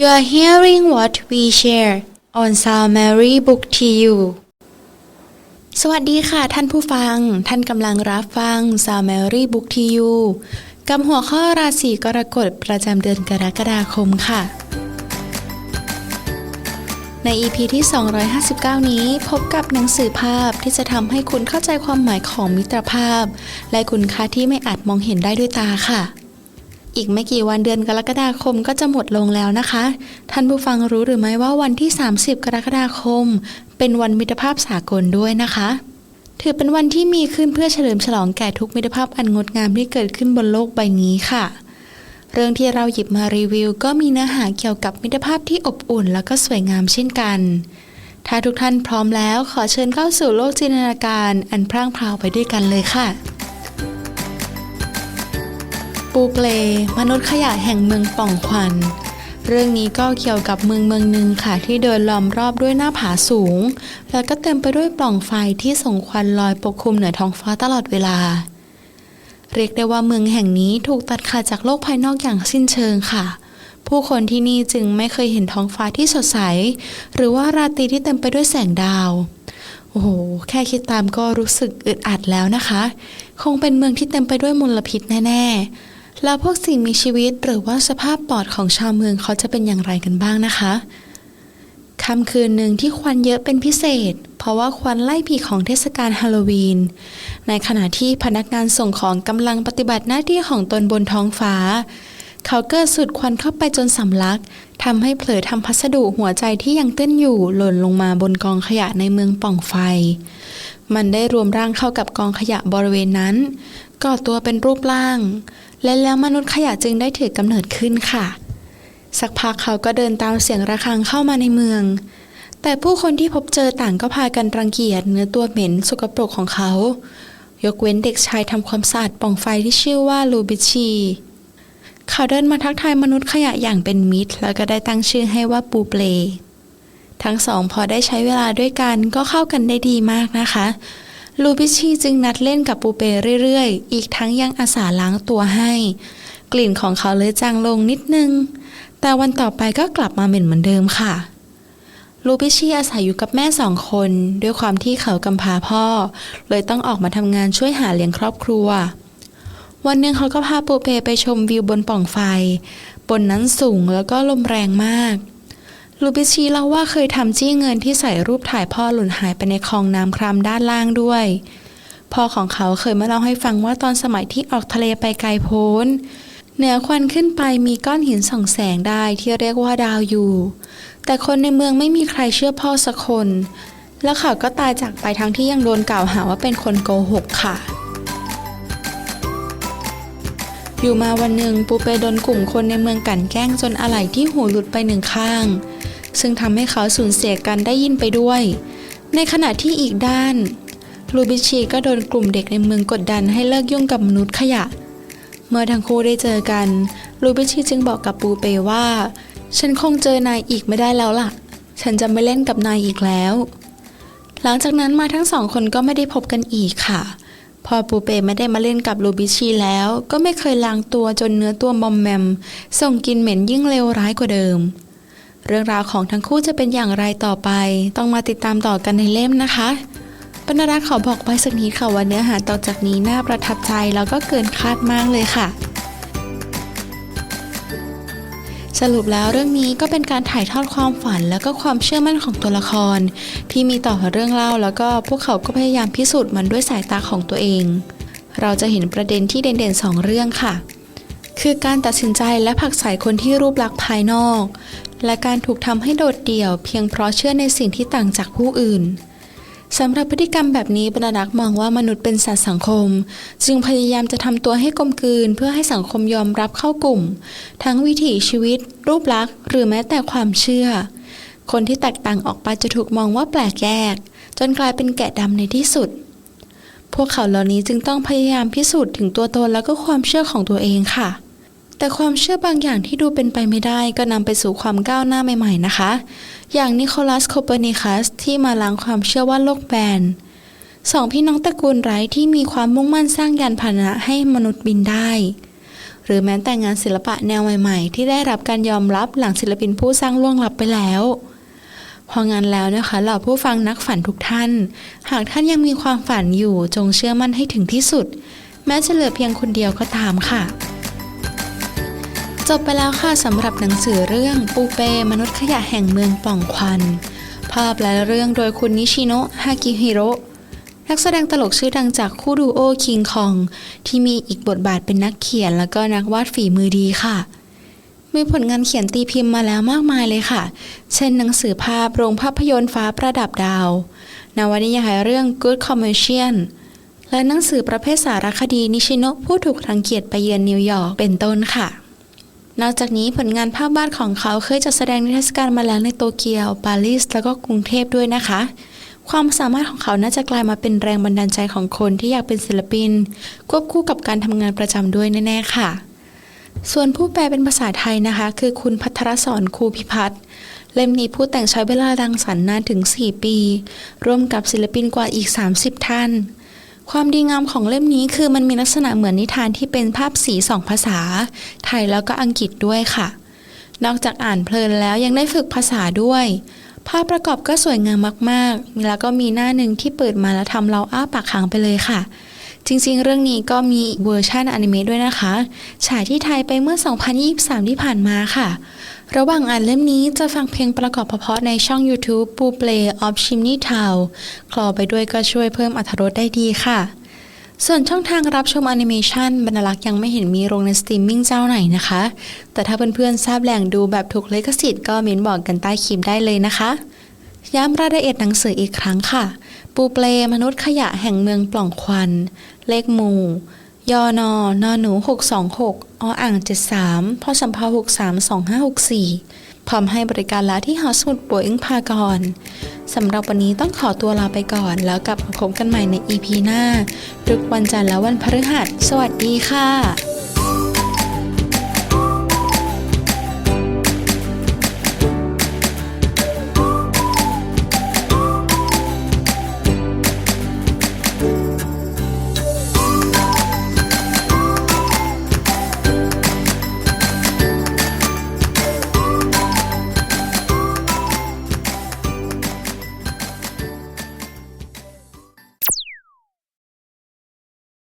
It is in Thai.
You are hearing what we share on Sound Mary Book TU สวัสดีค่ะท่านผู้ฟัง ท่านกำลังรับฟัง Sound Mary Book TU กับหัวข้อราศีกรกฎประจำเดือนกรกฎาคมค่ะ ใน EP ที่ 259 นี้พบกับหนังสือภาพที่จะทำให้คุณเข้าใจความหมายของมิตรภาพ และคุณค่าที่ไม่อาจมองเห็นได้ด้วยตาค่ะ อีกไม่กี่วันเดือนกรกฎาคมก็จะหมดลงแล้วนะคะ ท่านผู้ฟังรู้หรือไม่ว่าวันที่ 30 กรกฎาคม เป็นวันมิตรภาพสากลด้วยนะคะ ถือเป็นวันที่มีขึ้นเพื่อเฉลิมฉลองแก่ทุกมิตรภาพอันงดงามที่เกิดขึ้นบนโลกใบนี้ค่ะ เรื่องที่เราหยิบมารีวิว ก็มีเนื้อหาเกี่ยวกับมิตรภาพที่อบอุ่น แล้วก็สวยงามเช่นกัน ถ้าทุกท่านพร้อมแล้วขอเชิญเข้าสู่โลกจินตนาการ อันพร่างพราวไปด้วยกันเลยค่ะ ปูเปล มนุษย์ขยะแห่งเมืองป่องควัน เรื่องนี้ก็เกี่ยวกับเมืองเมืองหนึ่งค่ะที่เดินล้อมรอบด้วยหน้าผาสูง แล้วก็เต็มไปด้วยปล่องไฟที่ส่งควันลอยปกคลุมเหนือท้องฟ้าตลอดเวลา เรียกได้ว่าเมืองแห่งนี้ถูกตัดขาดจากโลกภายนอกอย่างสิ้นเชิงค่ะ ผู้คนที่นี่จึงไม่เคยเห็นท้องฟ้าที่สดใส หรือว่าราตรีที่เต็มไปด้วยแสงดาวโอ้โห แค่คิดตามก็รู้สึกอึดอัดแล้วนะคะ คงเป็นเมืองที่เต็มไปด้วยมลพิษแน่ ๆ แล้วพวกสิ่งมีชีวิตหรือว่าสภาพปอดของชาวเมืองเขาจะเป็นอย่างไรกันบ้างนะคะค่ำคืนหนึ่งที่ควันเยอะเป็นพิเศษ เพราะว่าควันไล่ผีของเทศกาลฮาโลวีน ในขณะที่พนักงานส่งของกำลังปฏิบัติหน้าที่ของตนบนท้องฟ้า เขาเกิดสูดควันเข้าไปจนสำลักทำให้เผลอทำพัสดุหัวใจที่ยังเต้นอยู่หล่นลงมาบนกองขยะในเมืองป่องไฟ มันได้รวมร่างเข้ากับกองขยะบริเวณนั้นก่อตัวเป็นรูปร่าง และแล้วมนุษย์ขยะจึงได้ถือกำเนิดขึ้นค่ะ สักพักเขาก็เดินตามเสียงระฆังเข้ามาในเมือง แต่ผู้คนที่พบเจอต่างก็พากันรังเกียจเนื้อตัวเหม็นสกปรกของเขา ยกเว้นเด็กชายทำความสะอาดปล่องไฟที่ชื่อว่าลูบิชีเขาเดินมาทักทายมนุษย์ขยะอย่างเป็นมิตร แล้วก็ได้ตั้งชื่อให้ว่าปูเปลทั้งสองพอได้ใช้เวลาด้วยกันก็เข้ากันได้ดีมากนะคะ ลูบิชีจึงนัดเล่นกับปูเปเรื่อยๆ อีกทั้งยังอาสาล้างตัวให้ กลิ่นของเขาเลยจางลงนิดนึง แต่วันต่อไปก็กลับมาเหม็นเหมือนเดิมค่ะ ลูบิชีอาศัยอยู่กับแม่สองคน ด้วยความที่เขากำพร้าพ่อ เลยต้องออกมาทำงานช่วยหาเลี้ยงครอบครัว วันหนึ่งเขาก็พาปูเปไปชมวิวบนป่องไฟ บนนั้นสูงแล้วก็ลมแรงมาก ลูบิชีเล่าว่าเคยทำจี้เงินที่ใส่รูปถ่ายพ่อหล่นหายไปในคลองน้ำครามด้านล่างด้วย พ่อของเขาเคยมาเล่าให้ฟังว่าตอนสมัยที่ออกทะเลไปไกลโพ้น เหนือควันขึ้นไปมีก้อนหินส่องแสงได้ที่เรียกว่าดาวอยู่ แต่คนในเมืองไม่มีใครเชื่อพ่อสักคน แล้วเขาก็ตายจากไปทั้งที่ยังโดนกล่าวหาว่าเป็นคนโกหกค่ะอยู่มาวันหนึ่งปูเปโดนกลุ่มคนในเมืองกันแกล้งจนอะไหล่ที่หูหลุดไปหนึ่งข้าง ซึ่งทำให้เขาสูญเสียกันได้ยินไปด้วย ในขณะที่อีกด้านลูบิชีก็โดนกลุ่มเด็กในเมืองกดดันให้เลิกยุ่งกับมนุษย์ขยะ เมื่อทั้งคู่ได้เจอกันลูบิชีจึงบอกกับปูเปว่า ฉันคงเจอนายอีกไม่ได้แล้วล่ะ ฉันจะไม่เล่นกับนายอีกแล้ว หลังจากนั้นมาทั้งสองคนก็ไม่ได้พบกันอีกค่ะ พอปูเปไม่ได้มาเล่นกับลูบิชีแล้ว ก็ไม่เคยล้างตัวจนเนื้อตัวมอมแมม ส่งกินเหม็นยิ่งเลวร้ายกว่าเดิม เรื่องราวของทั้งคู่จะเป็นอย่างไรต่อไป ต้องมาติดตามต่อกันในเล่มนะคะปนรักขอบอกไว้สักนิดค่ะว่าเนื้อหาต่อจากนี้น่าประทับใจแล้วก็เกินคาดมากเลยค่ะ สรุปแล้วเรื่องนี้ก็เป็นการถ่ายทอดความฝัน แล้วก็ความเชื่อมั่นของตัวละคร ที่มีต่อเรื่องเล่า แล้วก็พวกเขาก็พยายามพิสูจน์มันด้วยสายตาของตัวเอง เราจะเห็นประเด็นที่เด่นๆสองเรื่องค่ะ คือการตัดสินใจและผลักใส่คนที่รูปลักษณ์ภายนอก และการถูกทำให้โดดเดี่ยวเพียงเพราะเชื่อในสิ่งที่ต่างจากผู้อื่นสำหรับพฤติกรรมแบบนี้บรรดานักมองว่ามนุษย์เป็นสัตว์สังคม จึงพยายามจะทำตัวให้กลมกลืน เพื่อให้สังคมยอมรับเข้ากลุ่ม ทั้งวิถีชีวิต รูปลักษณ์ หรือแม้แต่ความเชื่อ คนที่แตกต่างออกไปจะถูกมองว่าแปลกแยก จนกลายเป็นแกะดำในที่สุด พวกเขาเหล่านี้จึงต้องพยายามพิสูจน์ถึงตัวตนแล้วก็ความเชื่อของตัวเองค่ะ แต่ความเชื่อบางอย่างที่ดูเป็นไปไม่ได้ก็นำไปสู่ความก้าวหน้าใหม่ๆนะคะ อย่างนิโคลัสโคเปอร์นิคัสที่มาล้างความเชื่อว่าโลกแบนสองพี่น้องตระกูลไร้ที่มีความมุ่งมั่นสร้างยานพาหนะให้มนุษย์บินได้ หรือแม้แต่งานศิลปะแนวใหม่ๆ ที่ได้รับการยอมรับหลังศิลปินผู้สร้างล่วงลับไปแล้วพองั้นแล้วนะคะเหล่าผู้ฟังนักฝันทุกท่าน หากท่านยังมีความฝันอยู่จงเชื่อมั่นให้ถึงที่สุด แม้จะเหลือเพียงคนเดียวก็ตามค่ะ จบไปแล้วค่ะสำหรับหนังสือเรื่องปูเป มนุษย์ขยะแห่งเมืองป่องควัน ภาพและเรื่องโดยคุณนิชิโนะฮากิฮิโรนักแสดงตลกชื่อดังจากคู่ดูโอคิงคอง ที่มีอีกบทบาทเป็นนักเขียนแล้วก็นักวาดฝีมือดีค่ะ มีผลงานเขียนตีพิมพ์มาแล้วมากมายเลยค่ะ เช่นหนังสือภาพโรงภาพยนตร์ฟ้าประดับดาวนวนิยายเรื่อง Good Commercial และหนังสือประเภทสารคดีนิชิโนะผู้ถูกรังเกียจไปเยือนนิวยอร์กเป็นต้นค่ะ นอกจากนี้ผลงานภาพวาดของเขาเคยจัดแสดงนิทรรศการมาแล้วในโตเกียว ปารีส แล้วก็กรุงเทพด้วยนะคะ ความสามารถของเขาน่าจะกลายมาเป็นแรงบันดาลใจของคนที่อยากเป็นศิลปิน ควบคู่กับการทำงานประจำด้วยแน่ ๆ ค่ะ ส่วนผู้แปลเป็นภาษาไทยนะคะ คือคุณพัทรสอนครูพิพัฒน์เล่มนี้ผู้แต่งใช้เวลาดังสรรนานถึง 4 ปี ร่วมกับศิลปินกว่าอีก 30 ท่าน ความดีงามของเล่มนี้คือมันมีลักษณะเหมือนนิทานที่เป็นภาพสีสองภาษา ไทยแล้วก็อังกฤษด้วยค่ะ นอกจากอ่านเพลินแล้วยังได้ฝึกภาษาด้วย ภาพประกอบก็สวยงามมากๆ แล้วก็มีหน้าหนึ่งที่เปิดมาแล้วทำเราอ้าปากค้างไปเลยค่ะ จริงๆ เรื่องนี้ก็มีเวอร์ชันอนิเมะด้วยนะคะ ฉายที่ไทยไปเมื่อ 2023 ที่ผ่านมาค่ะ ระหว่างอ่านเล่มนี้จะฟังเพลงประกอบเพาะในช่อง YouTube ปูเปลออฟชิมนี่ทาวคลอไปด้วยก็ช่วยเพิ่มอรรถรสได้ดีค่ะ ส่วนช่องทางรับชมแอนิเมชันบรรลักษ์ยังไม่เห็นมีลงในสตรีมมิ่งเจ้าไหนนะคะ แต่ถ้าเพื่อนๆทราบแหล่งดูแบบถูกเลขสิทธิ์ก็เมนบอกกันใต้คลิปได้เลยนะคะ ย้ำรายละเอียดหนังสืออีกครั้งค่ะ ปูเปลมนุษย์ขยะแห่งเมืองปล่องควัน เลขหมู่ ยอนอนอหนู 626 ออ่าง 73พอสัมภา63 2564 พร้อมให้บริการแล้วที่หอสมุดปัวอิงพากรสำหรับวันนี้ต้องขอตัวลาไปก่อน แล้วกลับมาพบกันใหม่ใน EP หน้าทุกวันจันทร์และวันพฤหัส สวัสดีค่ะ